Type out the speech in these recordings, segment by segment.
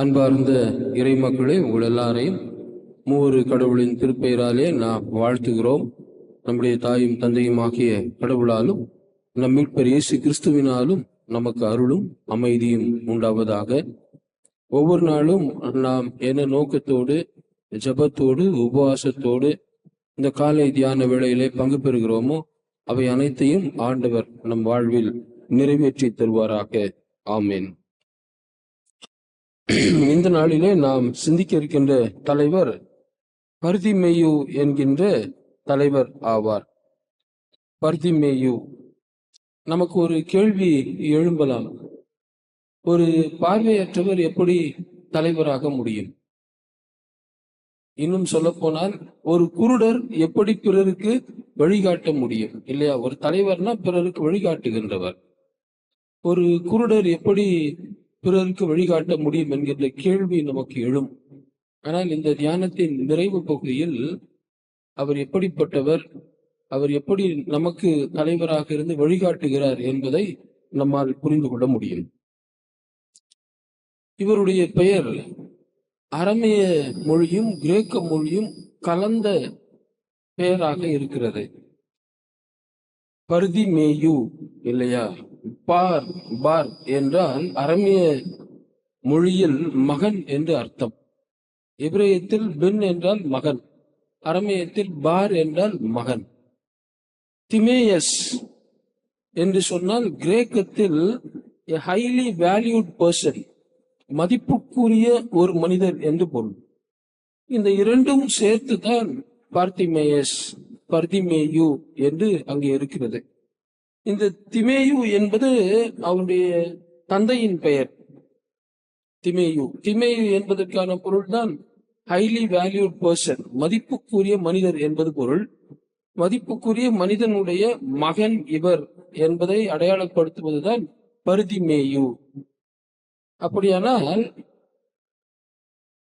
அன்பார்ந்த இறைமக்களே உங்கள் எல்லாரையும் மூவரு கடவுளின் திருப்பெயராலே நாம் வாழ்த்துகிறோம். நம்முடைய தாயும் தந்தையுமாகிய கடவுளாலும் நம் மீட்பர் இயேசு கிறிஸ்துவினாலும் நமக்கு அருளும் அமைதியும் உண்டாவதாக. ஒவ்வொரு நாளும் நாம் என்ன நோக்கத்தோடு ஜெபத்தோடு உபவாசத்தோடு இந்த காலை தியான வேளையிலே பங்கு பெறுகிறோமோ அவை அனைத்தையும் ஆண்டவர் நம் வாழ்வில் நிறைவேற்றி தருவாராக. ஆமேன். இந்த நாளிலே நாம் சிந்திக்க இருக்கின்ற தலைவர் பர்திமேயு என்கின்ற தலைவர் ஆவார். பர்திமேயு நமக்கு ஒரு கேள்வி எழும்பலாம். ஒரு பார்வையற்றவர் எப்படி தலைவராக முடியும்? இன்னும் சொல்ல போனால் ஒரு குருடர் எப்படி பிறருக்கு வழிகாட்ட முடியும்? இல்லையா? ஒரு தலைவர்னா பிறருக்கு வழிகாட்டுகின்றவர். ஒரு குருடர் எப்படி பிறருக்கு வழிகாட்ட முடியும் என்கின்ற கேள்வி நமக்கு எழும். ஆனால் இந்த தியானத்தின் நிறைவு பகுதியில் அவர் எப்படிப்பட்டவர் அவர் எப்படி நமக்கு தலைவராக இருந்து வழிகாட்டுகிறார் என்பதை நம்மால் புரிந்து கொள்ள முடியும். இவருடைய பெயர் அரமேய மொழியும் கிரேக்க மொழியும் கலந்த பெயராக இருக்கிறது. பர்திமேயு இல்லையா? பார் பார் என்றால் அரமிய மொழியில் மகன் என்று அர்த்தம். இப்ரேயத்தில் பென் என்றால் மகன் அரமேயத்தில் பார் என்றால் மகன். திமேயஸ் என்று சொன்னால் கிரேக்கத்தில் எ ஹைலி வேல்யூட் பர்சன் மதிப்புக்குரிய ஒரு மனிதர் என்று பொருள். இந்த இரண்டும் சேர்த்து தான் பார்த்திமேயஸ் பர்திமேயு என்று அங்கே இருக்கிறது. இந்த திமேயு என்பது அவருடைய தந்தையின் பெயர். திமேயு. திமேயு என்பதற்கான பொருள் தான் ஹைலி வேல்யூட் பர்சன் மதிப்புக்குரிய மனிதர் என்பது பொருள். மதிப்புக்குரிய மனிதனுடைய மகன் இவர் என்பதை அடையாளப்படுத்துவதுதான் பருதிமேயு. அப்படியானால்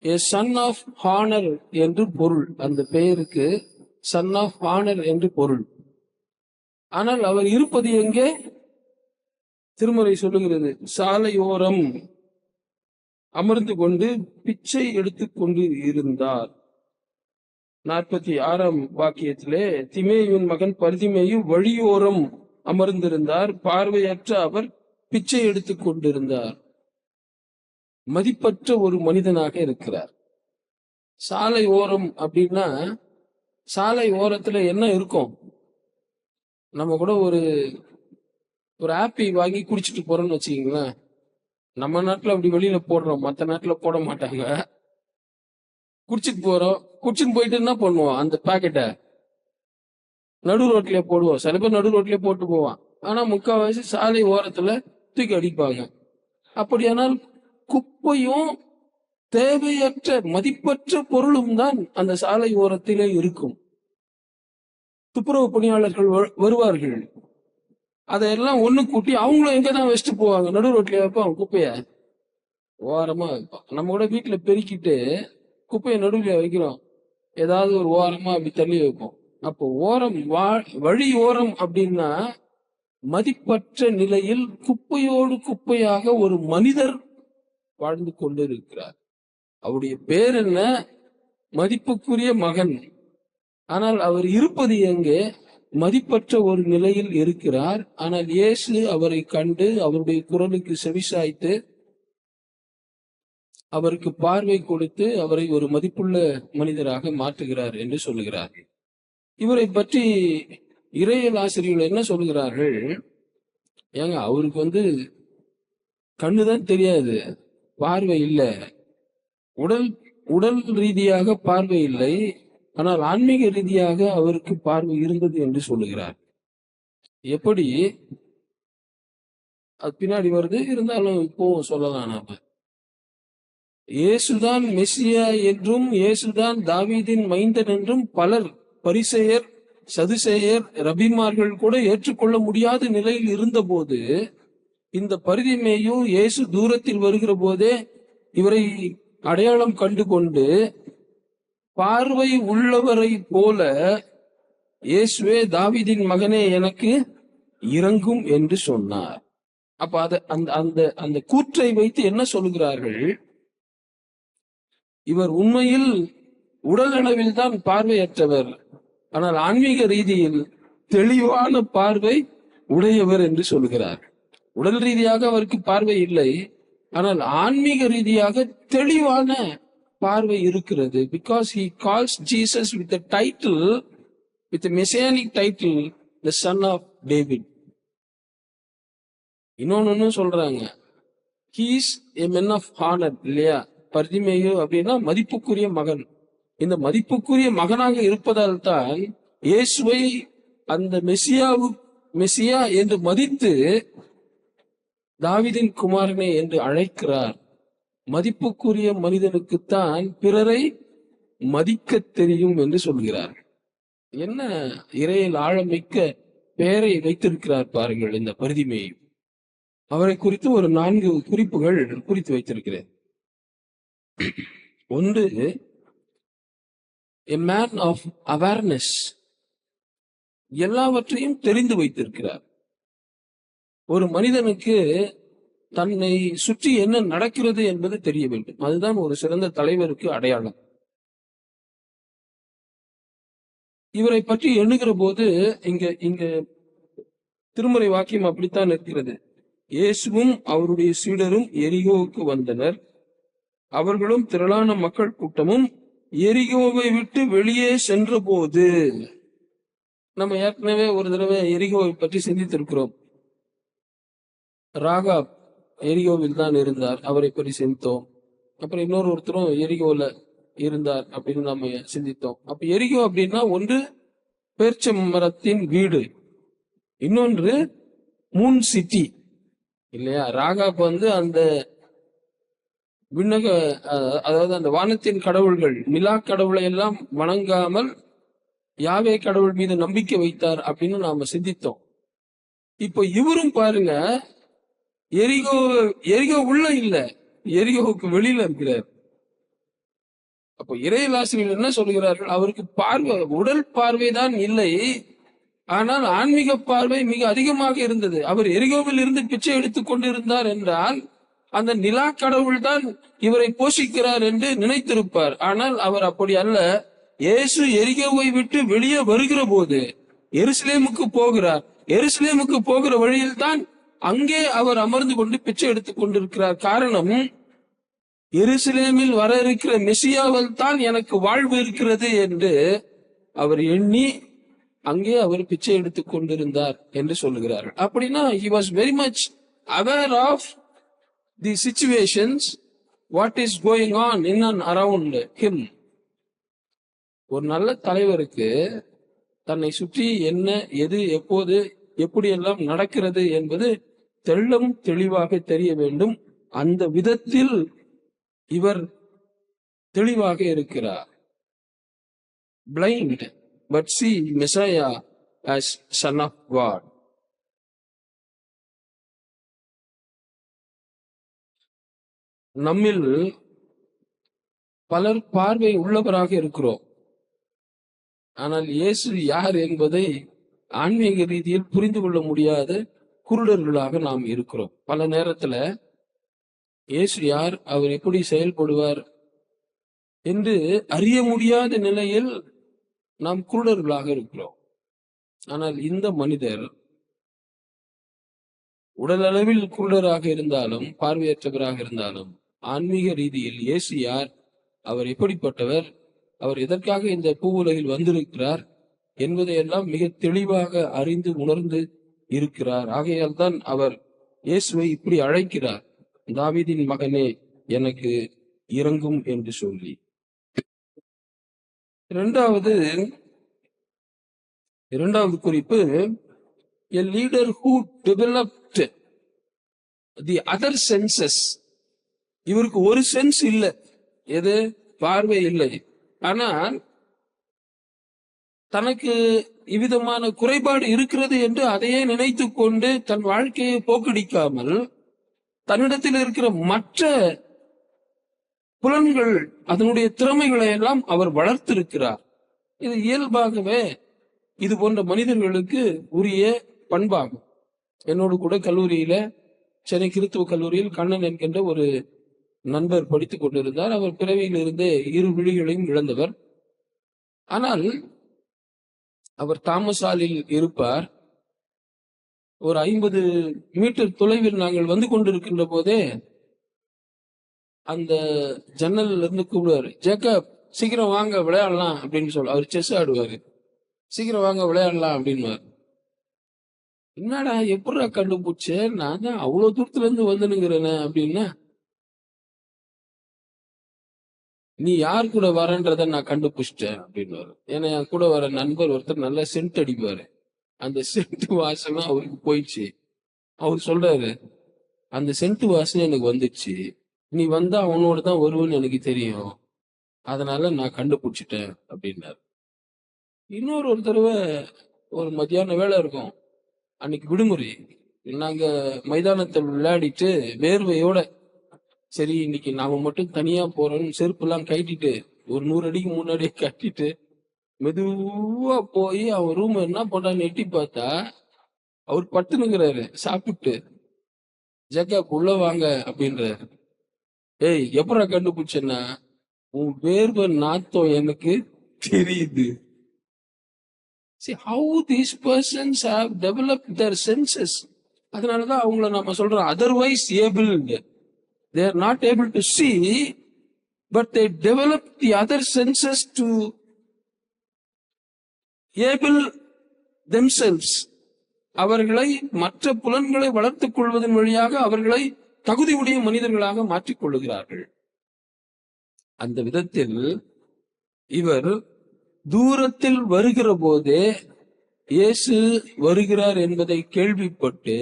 ஏ சன் ஆஃப் ஹானர் என்று பொருள். அந்த பெயருக்கு சன் ஆஃப் ஹானர் என்று பொருள். ஆனால் அவர் இருப்பது எங்கே? திருமறை சொல்லுகிறது சாலையோரம். அமர்ந்து கொண்டு பிச்சை எடுத்துக்கொண்டு இருந்தார். நாற்பத்தி ஆறாம் வாக்கியத்திலே திமேயுவின் மகன் பரிதிமேயு வழியோரம் அமர்ந்திருந்தார். பார்வையற்ற அவர் பிச்சை எடுத்துக் கொண்டிருந்தார். மதிப்பற்ற ஒரு மனிதனாக இருக்கிறார். சாலை ஓரம் அப்படின்னா சாலை ஓரத்துல என்ன இருக்கும்? நம்ம கூட ஒரு ஒரு ஆப்பி வாங்கி குடிச்சிட்டு போறோம்னு வச்சுக்கீங்களேன். நம்ம நாட்டுல அப்படி வெளியில போடுறோம். மத்த நாட்டுல போட மாட்டாங்க. குடிச்சிட்டு போறோம். குடிச்சிட்டு போயிட்டு என்ன பண்ணுவோம்? அந்த பாக்கெட்டை நடு ரோட்ல போடுவோம். சில பேர் நடு ரோட்லயே போட்டு போவான். ஆனா முக்கால்வாசி சாலை ஓரத்துல தூக்கி அடிப்பாங்க. அப்படியானால் குப்பையும் தேவையற்ற மதிப்பற்ற பொருளும் தான் அந்த சாலை ஓரத்திலே இருக்கும். துப்புரவு பணியாளர்கள் வருவார்கள். அதையெல்லாம் ஒண்ணு கூட்டி அவங்களும் எங்க தான் வச்சுட்டு போவாங்க? நடு ரோட்ல வைப்பாங்க குப்பைய? ஓரமா நம்ம கூட வீட்டுல பெருக்கிட்டு குப்பையை நடுவில் வைக்கிறோம். ஏதாவது ஒரு ஓரமா அப்படி தள்ளி வைப்போம். அப்போ ஓரம் வழி ஓரம் அப்படின்னா மதிப்பற்ற நிலையில் குப்பையோடு குப்பையாக ஒரு மனிதர் வாழ்ந்து கொண்டிருக்கிறார். அவருடைய பேர் என்ன? மதிப்புக்குரிய மகன். ஆனால் அவர் இருப்பது எங்கே? மதிப்பற்ற ஒரு நிலையில் இருக்கிறார். ஆனால் இயேசு அவரை கண்டு அவருடைய குரலுக்கு செவிசாய்த்து அவருக்கு பார்வை கொடுத்து அவரை ஒரு மதிப்புள்ள மனிதராக மாற்றுகிறார் என்று சொல்லுகிறார். இவரை பற்றி இறையல் ஆசிரியர்கள் என்ன சொல்லுகிறார்கள்? ஏங்க அவருக்கு வந்து கண்ணுதான் தெரியாது பார்வை இல்லை. உடல் உடல் ரீதியாக பார்வை இல்லை. ஆனால் ஆன்மீக ரீதியாக அவருக்கு பார்வை இருந்தது என்று சொல்லுகிறார். எப்படி? அது பின்னாடி வருது. இருந்தாலும் இப்போ சொல்லலாம் நாம. இயேசுதான் மெஸ்ஸியா என்றும் இயேசுதான் தாவீதின் மைந்தன் என்றும் பலர் பரிசெயர் சதுசேயர் ரபிமார்கள் கூட ஏற்றுக்கொள்ள முடியாத நிலையில் இருந்தபோது இந்த பரிதிமேயும் இயேசு தூரத்தில் வருகிற போதே இவரை அடையாளம் கண்டு கொண்டு பார்வை உள்ளவரை போல இயேசுவே தாவிதின் மகனே எனக்கு இறங்கும் என்று சொன்னார். அப்ப அது அந்த அந்த அந்த கூற்றை வைத்து என்ன சொல்கிறார்கள் இவர் உண்மையில் உடல் அளவில் தான் பார்வையற்றவர். ஆனால் ஆன்மீக ரீதியில் தெளிவான பார்வை உடையவர் என்று சொல்கிறார். உடல் ரீதியாக அவருக்கு பார்வை இல்லை. ஆனால் ஆன்மீக ரீதியாக தெளிவான பார்வை இருக்கிறது. Because he calls Jesus with title with messianic title the son of David இன்னொன்னு சொல்றாங்க. He's a men of honour இல்லையா? பர்திமேயு அப்படின்னா மதிப்புக்குரிய மகன். இந்த மதிப்புக்குரிய மகனாக இருப்பதால் தான் இயேசுவை அந்த மெசியாவு மெசியா என்று மதித்து தாவிதின் குமாரனை என்று அழைக்கிறார். மதிப்புக்குரிய மனிதனுக்குத்தான் பிறரை மதிக்க தெரியும் என்று சொல்கிறார் என்ன இறையில் ஆழமிக்க பெயரை வைத்திருக்கிறார் பாருங்கள் இந்த பரிதிமையை. அவரை குறித்து ஒரு நான்கு குறிப்புகள் குறித்து வைத்திருக்கிறேன். ஒன்று எ மேன் ஆஃப் அவேர்னஸ் எல்லாவற்றையும் தெரிந்து வைத்திருக்கிறார். ஒரு மனிதனுக்கு தன்னை சுற்றி என்ன நடக்கிறது என்பது தெரிய வேண்டும். அதுதான் ஒரு சிறந்த தலைவருக்கு அடையாளம். இவரை பற்றி எண்ணுகிற போது இங்க இங்க திருமுறை வாக்கியம் அப்படித்தான் இருக்கிறது இயேசுவும் அவருடைய சீடரும் எரிகோவுக்கு வந்தனர். அவர்களும் திரளான மக்கள் கூட்டமும் எரிகோவை விட்டு வெளியே சென்ற போது நம்ம ஏற்கனவே ஒரு தடவை எரிகோவை பற்றி சிந்தித்திருக்கிறோம். ராகா எரிகோவில் தான் இருந்தார். அவரை பற்றி சிந்தித்தோம். அப்புறம் இன்னொரு ஒருத்தரும் எரிகோல இருந்தார் அப்படின்னு நாம சிந்தித்தோம். அப்ப எரிகோ அப்படின்னா ஒன்று பேர்ச்ச மரத்தின் வீடு இன்னொன்று மூன் சிட்டி இல்லையா? ராகாப் வந்து அந்த விண்ணக அதாவது அந்த வானத்தின் கடவுள்கள் நிலா கடவுளை எல்லாம் வணங்காமல் யாவே கடவுள் மீது நம்பிக்கை வைத்தார் அப்படின்னு நாம சிந்தித்தோம். இப்போ இவரும் பாருங்க எரிகோ எரிகோ உள்ள இல்ல. எரிகோவுக்கு வெளியில இருக்கிறார். அப்போ இறையலாசிரியர் என்ன சொல்கிறார்கள்? அவருக்கு பார்வை உடல் பார்வை தான் இல்லை. ஆனால் ஆன்மீக பார்வை மிக அதிகமாக இருந்தது. அவர் எரிகோவில் இருந்து பிச்சை எடுத்துக் கொண்டிருந்தார் என்றால் அந்த நிலா கடவுள் தான் இவரை போஷிக்கிறார் என்று நினைத்திருப்பார். ஆனால் அவர் அப்படி அல்ல. இயேசு எரிகோவை விட்டு வெளியே வருகிற போது எருசலேமுக்கு போகிறார். எருசலேமுக்கு போகிற வழியில் தான் அங்கே அவர் அமர்ந்து கொண்டு பிச்சை எடுத்துக் கொண்டிருக்கிறார். காரணம் எருசலேமில் வர இருக்கிற மெசியாவில் தான் எனக்கு வாழ்வு இருக்கிறது என்று அவர் எண்ணி அங்கே அவர் பிச்சை எடுத்துக் கொண்டிருந்தார் என்று சொல்லுகிறார் அப்படின்னா he was very much aware of the situations what is going on in and around him ஒரு நல்ல தலைவருக்கு தன்னை சுற்றி என்ன எது எப்போது எப்படியெல்லாம் நடக்கிறது என்பது தெள்ளம் தெளிவாக தெரிய வேண்டும். அந்த விதத்தில் இவர் தெளிவாக இருக்கிறார். Blind but see Messiah as son of God. நம்மில் பலர் பார்வை உள்ளவராக இருக்கிறோம். ஆனால் இயேசு யார் என்பதை ஆன்மீக ரீதியில் புரிந்து கொள்ள முடியாத. குருடர்களாக நாம் இருக்கிறோம். பல நேரத்துல இயேசு யார்? அவர் எப்படி செயல்படுவார் என்று அறிய முடியாத நிலையில் நாம் குருடர்களாக இருக்கிறோம். ஆனால் இந்த மனிதர் உடல் அளவில் குருடராக இருந்தாலும் பார்வையற்றவராக இருந்தாலும் ஆன்மீக ரீதியில் இயேசு யார்? அவர் எப்படிப்பட்டவர்? அவர் எதற்காக இந்த பூவுலகில் வந்திருக்கிறார்? என்பதையெல்லாம் மிக தெளிவாக அறிந்து உணர்ந்து இருக்கிறார். ஆகையால் தான் அவர் இயேசுவை இப்படி அழைக்கிறார். தாவிதின் மகனே எனக்கு இறங்கும் என்று சொல்லி. இரண்டாவது இரண்டாவது குறிப்பு a leader who developed the other senses இவருக்கு ஒரு சென்ஸ் இல்லை எது? பார்வை இல்லை. ஆனால் தனக்கு இவ்விதமான குறைபாடு இருக்கிறது என்று அதையே நினைத்து கொண்டு தன் வாழ்க்கையை போக்கடிக்காமல் தன்னிடத்தில் இருக்கிற மற்ற புலன்கள் அதனுடைய திறமைகளை எல்லாம் அவர் வளர்த்திருக்கிறார். இது இயல்பாகவே இது போன்ற மனிதர்களுக்கு உரிய பண்பாகும். என்னோடு கூட கல்லூரியில சென்னை கிறித்துவ கல்லூரியில் கண்ணன் என்கின்ற ஒரு நண்பர் படித்துக் கொண்டிருந்தார். அவர் பிறவியில் இருந்தே இரு விழிகளையும் இழந்தவர். ஆனால் அவர் தாமசாலில் இருப்பார். ஒரு ஐம்பது மீட்டர் தொலைவில் நாங்கள் வந்து கொண்டிருக்கின்ற போதே அந்த ஜன்னல்ல இருந்து கூப்பிடுவாரு ஜேக்கப் சீக்கிரம் வாங்க விளையாடலாம் அப்படின்னு சொல்ல அவர் செஸ் ஆடுவாரு. சீக்கிரம் வாங்க விளையாடலாம் அப்படின்னுவார். என்னடா எப்படா கண்டுபிடிச்ச நான் தான் அவ்வளவு தூரத்துல இருந்து வந்துனுங்கிறேனே அப்படின்னா நீ யார் கூட வரன்றத நான் கண்டுபிடிச்சிட்டேன் அப்படின்னு ஏன்னா என் கூட வர நண்பர் ஒருத்தர் நல்லா சென்ட் அடிப்பாரு. அந்த சென்ட் வாசனை அவருக்கு போயிடுச்சு. அவர் சொல்றாரு அந்த சென்ட் வாசனை எனக்கு வந்துச்சு நீ வந்தா அவனோட தான் வருவன்னு எனக்கு தெரியும். அதனால நான் கண்டுபிடிச்சிட்டேன் அப்படின்னாரு. இன்னொரு ஒரு தடவை ஒரு மத்தியான வேலை இருக்கும். அன்னைக்கு விடுமுறை. நாங்க மைதானத்தில் விளையாடிட்டு வேர்வையோட சரி இன்னைக்கு நாம மட்டும் தனியா போறோம்னு செருப்பெல்லாம் கட்டிட்டு ஒரு நூறு அடிக்கு முன்னாடியே கட்டிட்டு மெதுவா போய் அவன் ரூம் என்ன பண்றான்னு எட்டி பார்த்தா அவர் பட்டுனுங்கிறாரு சாப்பிட்டு ஜக்கா உள்ள வாங்க அப்படின்றாரு. ஏய் எப்படா கண்டுபிடிச்சேன்னா உன் வேர்வை நாத்தம் எனக்கு தெரியுது. See how these persons have developed their senses. அதனாலதான் அவங்கள நம்ம சொல்றோம் otherwise able they are not able to see but they develop the other senses to able themselves. அவர்களை மற்ற புலன்களை வளர்த்துக் கொள்வதன் வழியாக அவர்களை தகுதியுடைய மனிதர்களாக மாற்றிக் கொள்ளுகிறார்கள். அந்த விதத்தில் இவர் தூரத்தில் வருகிற போதே இயேசு வருகிறார் என்பதை கேள்விப்பட்டு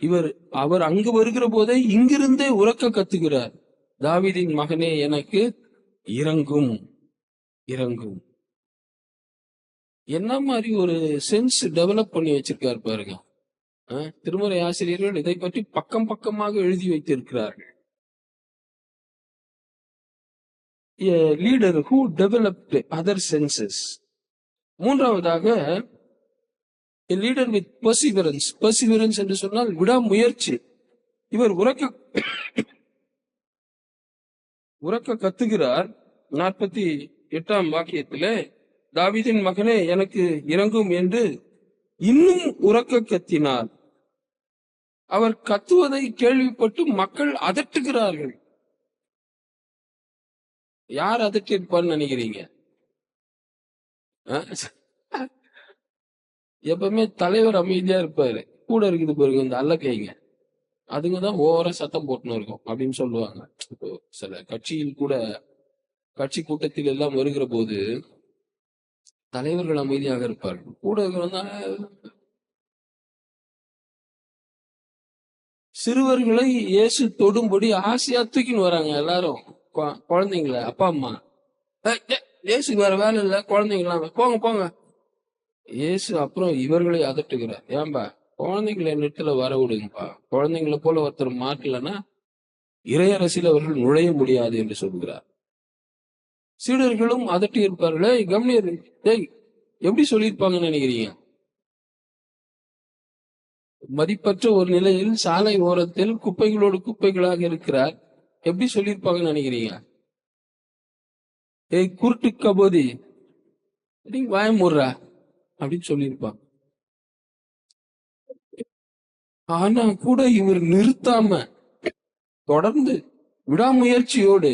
இவர் அவர் அங்கு வருகிற போதே இங்கிருந்தே உறக்க கத்துகிறார். தாவிதின் மகனே எனக்கு இறங்கும் இறங்கும். என்ன மாதிரி ஒரு சென்ஸ் டெவலப் பண்ணி வச்சிருக்காரு பாருங்க. திருமுறை ஆசிரியர்கள் இதை பற்றி பக்கம் பக்கமாக எழுதி வைத்திருக்கிறார்கள். Leader who developed other senses மூன்றாவதாக லீடர் வித் பர்சிவரன்ஸ் பர்சிவரன்ஸ் என்று சொன்னால் விடாமுயற்சி. இவர் உறக்க உறக்க கத்துகிறார். நாற்பத்தி எட்டாம் வாக்கியத்திலே தாவிதின் மகனே எனக்கு இறங்கும் என்று இன்னும் உறக்க கத்தினார். அவர் கத்துவதை கேள்விப்பட்டு மக்கள் அதட்டுகிறார்கள். யார் அதட்டிருப்பான்னு நினைக்கிறீங்க? எப்பவுமே தலைவர் அமைதியா இருப்பாரு. கூட இருக்குது பாருங்க இந்த அல்ல கைங்க. அதுங்க தான் ஓவரா சத்தம் போட்டுன்னு இருக்கும் அப்படின்னு சொல்லுவாங்க. இப்போ சில கட்சியில் கூட கட்சி கூட்டத்தில் எல்லாம் வருகிற போது தலைவர்கள் அமைதியாக இருப்பார்கள். கூட இருக்கிறவங்க சிறுவர்களை இயேசு தொடும்படி ஆசையா தூக்கின்னு வராங்க எல்லாரும். குழந்தைங்கள அப்பா அம்மா. இயேசுக்கு வேற வேலை இல்லை குழந்தைங்களாம். போங்க போங்க. இயேசு அப்புறம் இவர்களை அதட்டுகிறார். ஏன்பா? குழந்தைங்களை நெட்டுல வர விடுங்கப்பா. குழந்தைங்களை போல ஒருத்தர் மாட்டலன்னா இறையரசில் அவர்கள் நுழைய முடியாது என்று சொல்கிறார். சீடர்களும் அதட்டி இருப்பார்களே கவனியர் டேய் எப்படி சொல்லியிருப்பாங்கன்னு நினைக்கிறீங்க? மதிப்பற்ற ஒரு நிலையில் சாலை ஓரத்தில் குப்பைகளோடு குப்பைகளாக இருக்கிறார். எப்படி சொல்லியிருப்பாங்கன்னு நினைக்கிறீங்க? ஏய் குருட்டு கபோதி. நீ வாயமுடுறா அப்படின்னு சொல்லியிருப்பாங்க. ஆனா கூட இவர் நிறுத்தாம தொடர்ந்து விடாமுயற்சியோடு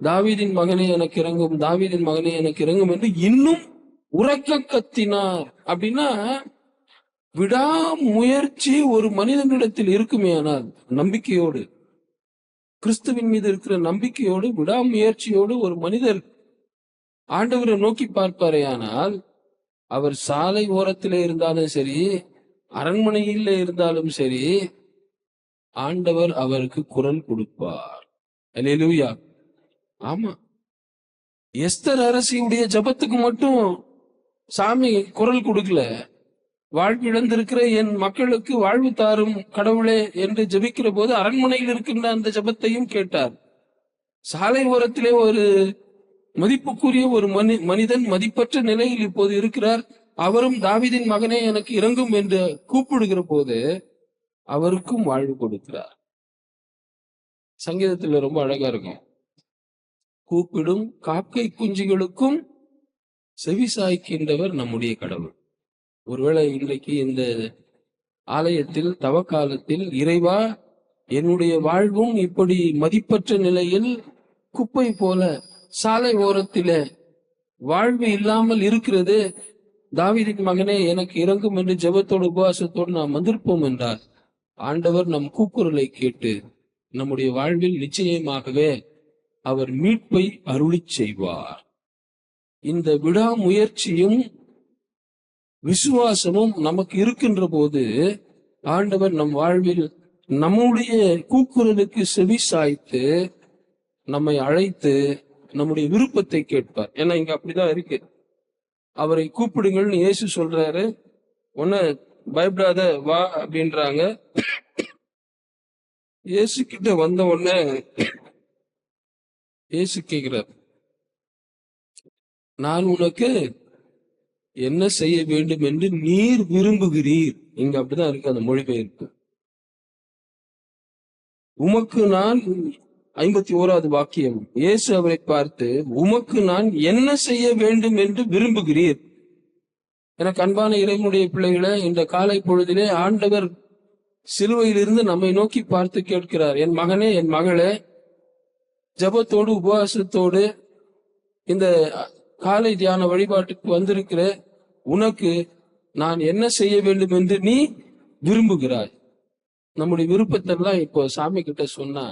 தாவீதின் மகனே எனக்கு இறங்கும் தாவீதின் மகனே எனக்கு இறங்கும் என்று இன்னும் உறக்க கத்தினார். அப்படின்னா விடாமுயற்சி ஒரு மனிதனிடத்தில் இருக்குமே ஆனால் நம்பிக்கையோடு கிறிஸ்துவின் மீது இருக்கிற நம்பிக்கையோடு விடாமுயற்சியோடு ஒரு மனிதர் ஆண்டவரை நோக்கி பார்ப்பாரே ஆனால் அவர் சாலை ஓரத்தில் இருந்தாலும் சரி அரண்மனையில் இருந்தாலும் சரி ஆண்டவர் அவருக்கு குரல் கொடுப்பார். அல்லேலூயா ஆமா. எஸ்தர் அரசியுடைய ஜபத்துக்கு மட்டும் சாமி குரல் கொடுக்கல. வாழ்விழந்திருக்கிற என் மக்களுக்கு வாழ்வு தாரும் கடவுளே என்று ஜபிக்கிற போது அரண்மனையில் இருக்கின்ற அந்த ஜெபத்தையும் கேட்டார். சாலை ஓரத்திலே ஒரு மதிப்புக்குரிய ஒரு மனி மனிதன் மதிப்பற்ற நிலையில் இப்போது இருக்கிறார். அவரும் தாவிதின் மகனே எனக்கு இறங்கும் என்று கூப்பிடுகிற போது அவருக்கும் வாழ்வு கொடுக்கிறார். சங்கீதத்துல ரொம்ப அழகா இருக்கும். கூப்பிடும் காக்கை குஞ்சுகளுக்கும் செவி சாய்க்கின்றவர் நம்முடைய கடவுள். ஒருவேளை இன்றைக்கு இந்த ஆலயத்தில் தவக்காலத்தில் இறைவா என்னுடைய வாழ்வும் இப்படி மதிப்பற்ற நிலையில் குப்பை போல சாலை ஓரத்திலே வாழ்வு இல்லாமல் இருக்கிறது. தாவீதின் மகனே எனக்கு இறங்கும் என்று ஜெபத்தோடு உபவாசத்தோடு நாம் வந்திருப்போம் என்றார். ஆண்டவர் நம் கூக்குரலை கேட்டு நம்முடைய வாழ்வில் நிச்சயமாகவே அவர் மீட்பை அருளி செய்வார். இந்த விடாமுயற்சியும் விசுவாசமும் நமக்கு இருக்கின்ற போது ஆண்டவர் நம் வாழ்வில் நம்முடைய கூக்குரலுக்கு செவி சாய்த்து நம்மை அழைத்து நம்முடைய விருப்பத்தை கேட்பார். ஏன்னா இங்க அப்படிதான் இருக்கு. அவரை கூப்பிடுங்கள்னு இயேசு சொல்றாரு. ஒன்னு பயப்படாத வா அப்படின்றாங்க. இயேசு கிட்ட வந்த உடனே இயேசு கேட்கிறார் நான் உனக்கு என்ன செய்ய வேண்டும் என்று நீர் விரும்புகிறீர். இங்க அப்படிதான் இருக்கு அந்த மொழிபெயர்ப்பு. உமக்கு நான் ஐம்பத்தி ஓராவது வாக்கியம். இயேசு அவரை பார்த்து உமக்கு நான் என்ன செய்ய வேண்டும் என்று விரும்புகிறீர்? எனக்கு அன்பான இறைவனுடைய பிள்ளைகளை இந்த காலை பொழுதிலே ஆண்டவர் சிலுவையிலிருந்து நம்மை நோக்கி பார்த்து கேட்கிறார். என் மகனே என் மகளே ஜபத்தோடு உபவாசத்தோடு இந்த காலை தியான வழிபாட்டுக்கு வந்திருக்கிற உனக்கு நான் என்ன செய்ய வேண்டும் என்று நீ விரும்புகிறாய். நம்முடைய விருப்பத்தெல்லாம் இப்போ சாமி கிட்ட சொன்னா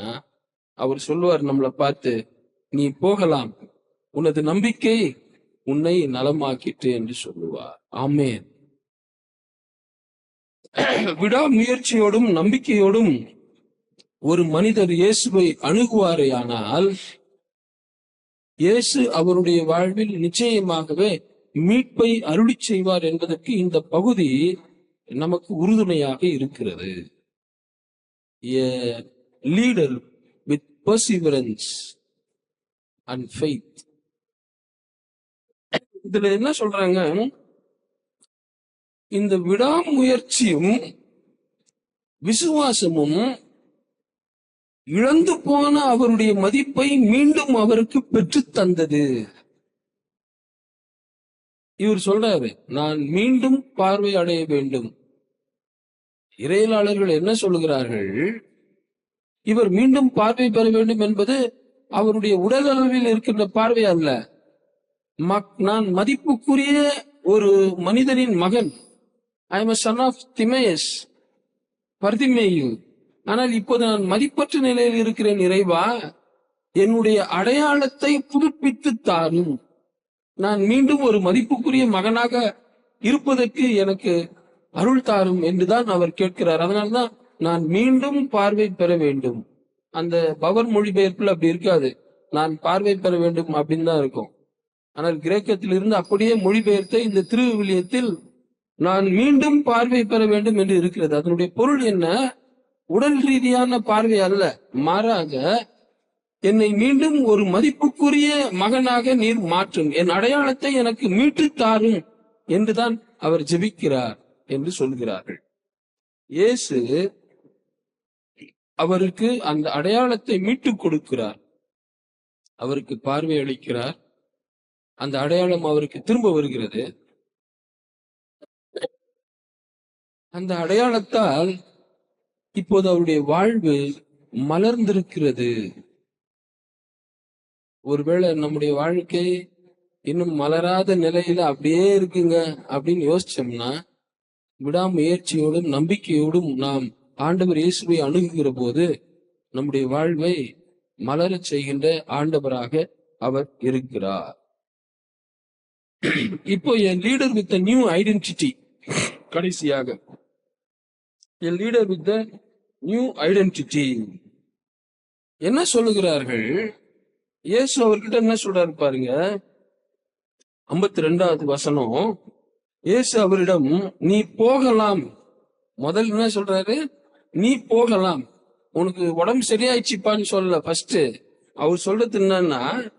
அவர் சொல்லுவார் நம்மளை பார்த்து நீ போகலாம். உனது நம்பிக்கை உன்னை நலமாக்கிட்டு என்று சொல்லுவார். ஆமேன். விடாமுயற்சியோடும் நம்பிக்கையோடும் ஒரு மனிதர் இயேசுவை அணுகுவாரேயானால் இயேசு அவருடைய வாழ்வில் நிச்சயமாகவே மீட்பை அருளி செய்வார் என்பதற்கு இந்த பகுதி நமக்கு உறுதுணையாக இருக்கிறது. லீடர் பர்சிவரன்ஸ் அண்ட் ஃபெய்த் இதுல என்ன சொல்றாங்க? இந்த விடாமுயற்சியும் விசுவாசமும் இழந்து போன அவருடைய மதிப்பை மீண்டும் அவருக்கு பெற்று தந்தது. இவர் சொல்றாரு நான் மீண்டும் பார்வை அடைய வேண்டும். இறையலாளர்கள் என்ன சொல்லுகிறார்கள்? இவர் மீண்டும் பார்வை பெற வேண்டும் என்பது அவருடைய உடல் அளவில் இருக்கின்ற பார்வை அல்ல. மக்- நான் மதிப்புக்குரிய ஒரு மனிதனின் மகன். I am son of Timaeus Bartimaeus. ஆனால் இப்போது நான் மதிப்பற்ற நிலையில் இருக்கிறேன் இறைவா. என்னுடைய அடையாளத்தை புதுப்பித்து தாரும் நான் மீண்டும் ஒரு மதிப்புக்குரிய மகனாக இருப்பதற்கு எனக்கு அருள் தாரும் என்றுதான் அவர் கேட்கிறார். அதனால்தான் நான் மீண்டும் பார்வை பெற வேண்டும். அந்த பவர் மொழிபெயர்ப்புல அப்படி இருக்காது. நான் பார்வை பெற வேண்டும் அப்படின்னு தான் இருக்கும். ஆனால் கிரேக்கத்திலிருந்து அப்படியே மொழிபெயர்த்த இந்த திருவிவிலியத்தில் நான் மீண்டும் பார்வை பெற வேண்டும் என்று இருக்கிறது. அதனுடைய பொருள் என்ன? உடல் ரீதியான பார்வை அல்ல. மாறாக என்னை மீண்டும் ஒரு மதிப்புக்குரிய மகனாக நீர் மாற்றும். என் அடையாளத்தை எனக்கு மீட்டு தாரும் என்றுதான் அவர் ஜெபிக்கிறார் என்று சொல்கிறார்கள். இயேசு அவருக்கு அந்த அடையாளத்தை மீட்டுக் கொடுக்கிறார். அவருக்கு பார்வை அளிக்கிறார். அந்த அடையாளம் அவருக்கு திரும்ப வருகிறது. அந்த அடையாளத்தால் இப்போது அவருடைய வாழ்வு மலர்ந்திருக்கிறது. ஒருவேளை நம்முடைய வாழ்க்கை இன்னும் மலராத நிலையில அப்படியே இருக்குங்க அப்படின்னு யோசிச்சோம்னா விடாமுயற்சியோடும் நம்பிக்கையோடும் நாம் ஆண்டவர் இயேசுவை அணுகுகிற போது நம்முடைய வாழ்வை மலரச் செய்கின்ற ஆண்டவராக அவர் இருக்கிறார். இப்போ என் லீடர் வித் நியூ ஐடென்டிட்டி கடைசியாக. என் லீடர் வித் நியூ ஐடென்டிட்டி என்ன சொல்லுகிறார்கள்? இயேசு அவர்கிட்ட என்ன சொல்றாரு பாருங்க. ஐம்பத்தி ரெண்டாவது வசனம் இயேசு அவரிடம் நீ போகலாம். முதல் என்ன சொல்றாரு? நீ போகலாம். உனக்கு உடம்பு சரியாயிடுச்சுப்பான்னு சொல்லல. ஃபர்ஸ்ட் அவர் சொல்றது என்னன்னா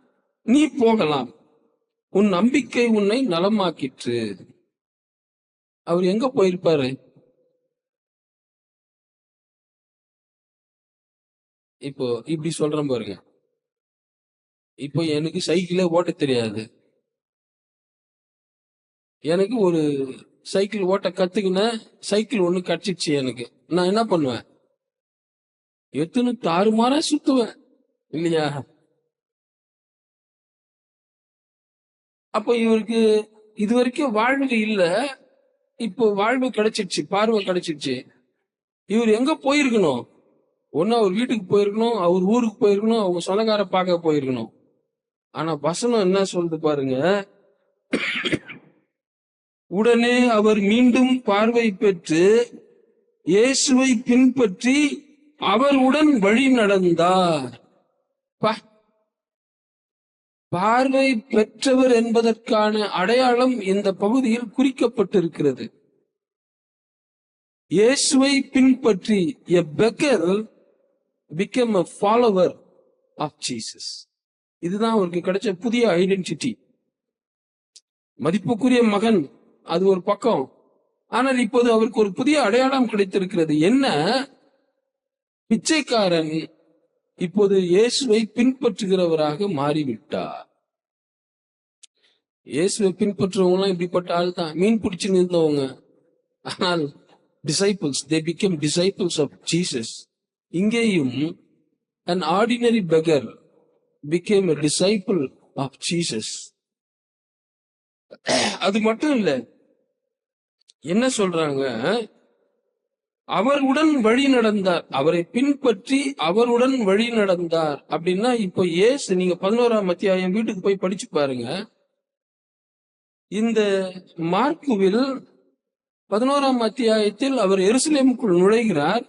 நீ போகலாம். உன் நம்பிக்கை உன்னை நலமாக்கிற்று. அவர் எங்க போயிருப்பாரு? இப்போ இப்படி சொல்றேன் பாருங்க. இப்போ எனக்கு சைக்கிளே ஓட்ட தெரியாது. எனக்கு ஒரு சைக்கிள் ஓட்ட கத்துக்கின சைக்கிள் ஒன்று கிடைச்சிச்சு எனக்கு. நான் என்ன பண்ணுவேன்? எத்தனை தாறுமாறா சுத்துவேன். இல்லையா? அப்போ இவருக்கு இது வரைக்கும் வாழ்வு இல்ல. இப்போ வாழ்வு கிடைச்சிருச்சு பார்வை கிடைச்சிருச்சு. இவர் எங்க போயிருக்கணும்? ஒன்னு அவர் வீட்டுக்கு போயிருக்கணும் அவர் ஊருக்கு போயிருக்கணும் அவங்க சொந்தக்கார பார்க்க போயிருக்கணும். ஆனா வசனம் என்ன சொல்லுது பாருங்க. உடனே அவர் மீண்டும் பார்வை பெற்று இயேசுவை பின்பற்றி அவருடன் வழி நடந்தார். பார்வை பெற்றவர் என்பதற்கான அடையாளம் இந்த பகுதியில் குறிக்கப்பட்டிருக்கிறது. இயேசுவை பின்பற்றி a beggar become a follower of Jesus இதுதான் அவருக்கு கிடைச்ச புதிய ஐடென்டிட்டி மதிப்புக்குரிய மகன் அது ஒரு பக்கம். ஆனால் இப்போது அவருக்கு ஒரு புதிய அடையாளம் கிடைத்திருக்கிறது. என்ன? பிச்சைக்காரன் இப்போது இயேசுவை பின்பற்றுகிறவராக மாறிவிட்டார். இயேசுவை பின்பற்றுறவங்க எல்லாம் இப்படிப்பட்ட ஆள் தான் மீன் பிடிச்சு இருந்தவங்க. ஆனால் disciples they become disciples of Jesus இங்கேயும் an ordinary beggar became a disciple of Jesus. அது மட்டும் இல்லை என்ன சொல்றாங்க? அவருடன் வழி நடந்தார். அவரை பின்பற்றி அவருடன் வழி நடந்தார். அப்படின்னா இப்போ ஏசு நீங்க பதினோராம் அத்தியாயம் வீட்டுக்கு போய் படிச்சு பாருங்க. இந்த மார்க்குவில் பதினோராம் அத்தியாயத்தில் அவர் எருசலேமுக்குள் நுழைகிறார்.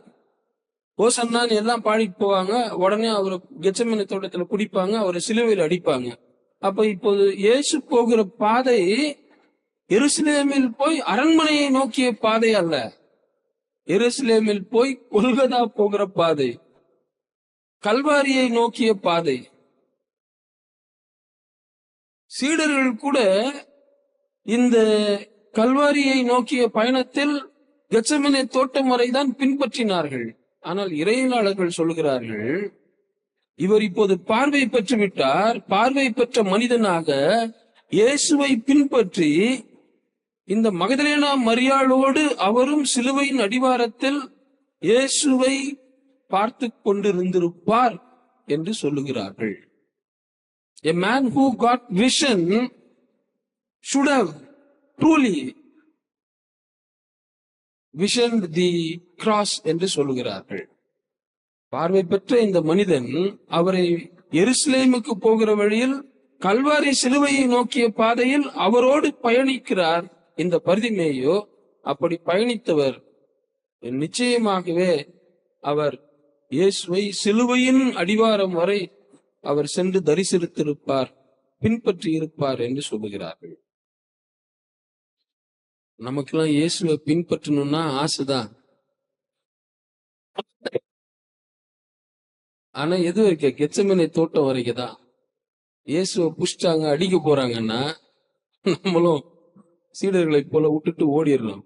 ஓசன்னான்னு எல்லாம் பாடிட்டு போவாங்க. உடனே அவர் கெச்சமேனி தோட்டத்துல குடிப்பாங்க. அவரை சிலுவையில் அடிப்பாங்க. அப்ப இப்போது இயேசு போகிற பாதை எருசலேமில் போய் அரண்மனையை நோக்கிய பாதை அல்ல. எருசலேமில் போய் கொல்கதா போகிற பாதை. கல்வாரியை நோக்கிய பாதை. சீடர்கள் கூட இந்த கல்வாரியை நோக்கிய பயணத்தில் கச்சமனை தோட்டம் வரைதான் பின்பற்றினார்கள். ஆனால் இறையலாளர்கள் சொல்கிறார்கள் இவர் இப்போது பார்வை பெற்று விட்டார் பார்வை பெற்ற மனிதனாக இயேசுவை பின்பற்றி இந்த மகதலேனா மரியாளோடு அவரும் சிலுவையின் அடிவாரத்தில் இயேசுவை பார்த்து கொண்டிருந்திருப்பார் என்று சொல்லுகிறார்கள். A man who got vision should have truly the cross என்று சொல்லுகிறார்கள். பார்வை பெற்ற இந்த மனிதன் அவரை எருசலேமுக்கு போகிற வழியில் கல்வாரி சிலுவையை நோக்கிய பாதையில் அவரோடு பயணிக்கிறார். இந்த பரிதிமேயோ அப்படி பயணித்தவர். நிச்சயமாகவே அவர் இயேசுவை சிலுவையின் அடிவாரம் வரை அவர் சென்று தரிசித்திருப்பார் பின்பற்றி இருப்பார் என்று சொல்லுகிறார்கள். நமக்கெல்லாம் இயேசுவை பின்பற்றணும்னா ஆசைதான். ஆனா எது வரைக்கும்? கெச்சமனை தோட்டம் வரைக்கும் தான். இயேசுவை புஷ்டாங்க அடிக்க போறாங்கன்னா நம்மளும் சீடர்களைப் போல விட்டுட்டு ஓடிடலாம்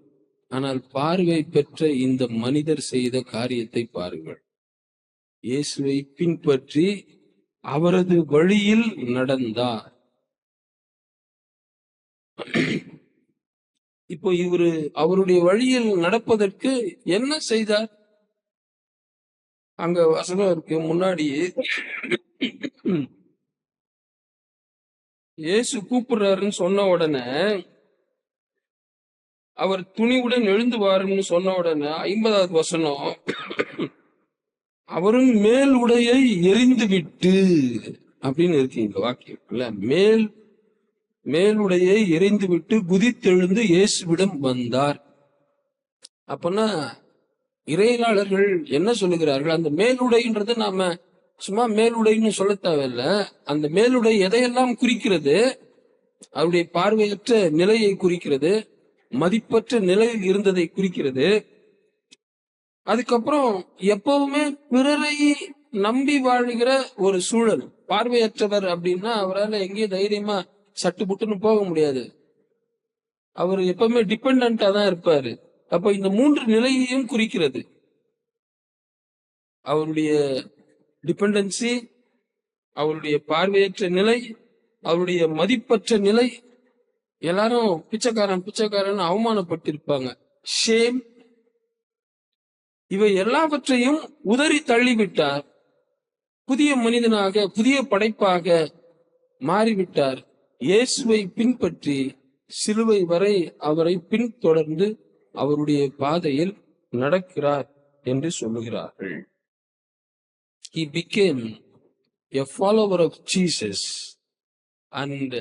ஆனால் பார்வை பெற்ற இந்த மனிதர் செய்த காரியத்தை பாருங்கள். இயேசுவை பின்பற்றி அவரது வழியில் நடந்தார். இப்போ இவரு அவருடைய வழியில் நடப்பதற்கு என்ன செய்தார்? அங்க வசனம் இருக்கு. முன்னாடி இயேசு கூப்பிடுறாருன்னு சொன்ன உடனே அவர் துணிவுடன் எழுந்து வாருன்னு சொன்ன உடனே ஐம்பதாவது வசனம் அவரும் மேல் உடையை எரிந்து விட்டு அப்படின்னு இருக்கு இந்த வாக்கியம் இல்ல? மேல் மேலுடையை எரிந்து விட்டு குதித்தெழுந்து இயேசுவிடம் வந்தார். அப்பன்னா இறையலாளர்கள் என்ன சொல்லுகிறார்கள்? அந்த மேலுடைன்றது நாம சும்மா மேலுடைன்னு சொல்ல தேவையில்ல. அந்த மேலுடை எதையெல்லாம் குறிக்கிறது? அவருடைய பார்வையற்ற நிலையை குறிக்கிறது. மதிப்பற்ற நிலையில் இருந்ததை குறிக்கிறது. அதுக்கப்புறம் எப்பவுமே பிறரை நம்பி வாழ்கிற ஒரு சூழல் பார்வையற்றவர் அப்படின்னா அவரால் எங்கேயும் தைரியமா சட்டு புட்டுன்னு போக முடியாது. அவர் எப்பவுமே டிபெண்டா தான் இருப்பாரு. அப்ப இந்த மூன்று நிலையையும் குறிக்கிறது. அவருடைய டிபெண்டன்சி அவருடைய பார்வையற்ற நிலை அவருடைய மதிப்பற்ற நிலை எல்லாரும் பிச்சைக்காரன் பிச்சைக்காரன் அவமானப்பட்டிருப்பாங்க. ஷேம் இவை எல்லாவற்றையும் உதறி தள்ளிவிட்டார். புதிய மனிதனாக புதிய படைப்பாக மாறிவிட்டார். இயேசுவை பின்பற்றி சிலுவை வரை அவரை பின்தொடர்ந்து அவருடைய பாதையில் நடக்கிறார் என்று சொல்லுகிறார்கள். He became a follower of Jesus and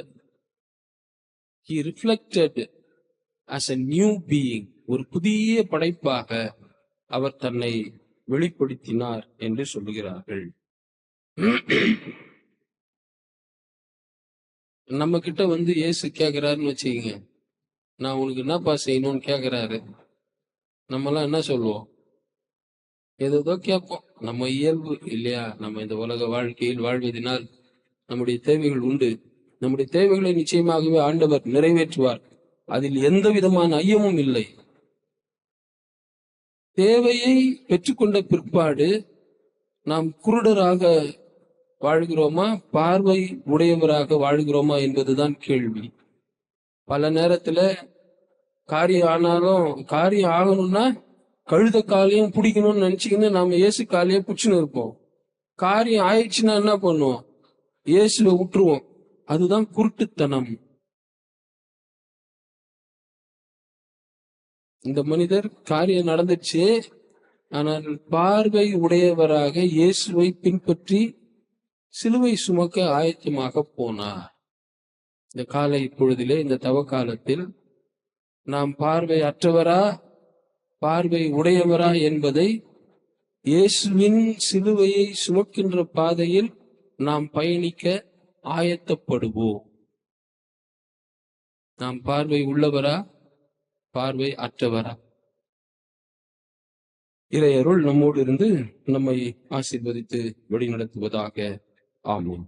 he reflected as a new being ஒரு புதிய படைப்பாக அவர் தன்னை வெளிப்படுத்தினார் என்று சொல்லுகிறார்கள். நம்ம கிட்ட வந்து இயேசு கேட்கிறாருன்னு வச்சுக்கோங்க. நான் உனக்கு என்னப்பா செய்யணும்னு கேட்கிறாரு நம்மலாம் என்ன சொல்லுவோம்? ஏதோ கேட்போம். நம்ம இயல்பு இல்லையா? நம்ம இந்த உலக வாழ்க்கையில் வாழ்வதனால் நம்முடைய தேவைகள் உண்டு. நம்முடைய தேவைகளை நிச்சயமாகவே ஆண்டவர் நிறைவேற்றுவார். அதில் எந்த விதமான ஐயமும் இல்லை. தேவையை பெற்றுக்கொண்ட பிற்பாடு நாம் குருடராக வாழ்கிறோமா? பார்வை உடையவராக வாழ்கிறோமா என்பதுதான் கேள்வி. பல நேரத்துல காரியம் ஆனாலும் காரியம் ஆகணும்னா கழுத காலையும் பிடிக்கணும்னு நினைச்சிக்கின்னு நாம இயேசு காலையே பிடிச்சின்னு இருப்போம். காரியம் ஆயிடுச்சுன்னா என்ன பண்ணுவோம்? இயேசுவை விட்டுருவோம் அதுதான் குருட்டுத்தனம். இந்த மனிதர் காரியம் நடந்துச்சு. ஆனால் பார்வை உடையவராக இயேசுவை பின்பற்றி சிலுவை சுமக்க ஆயத்தமாக போனார். இந்த காலை பொழுதிலே இந்த தவ காலத்தில் நாம் பார்வை அற்றவரா பார்வை உடையவரா என்பதை இயேசுவின் சிலுவையை சுமக்கின்ற பாதையில் நாம் பயணிக்க ஆயத்தப்படுவோம். நாம் பார்வை உள்ளவரா? பார்வை அற்றவரா? இறையருள் நம்மோடு இருந்து நம்மை ஆசீர்வதித்து வழிநடத்துவதாக. ஆமென்.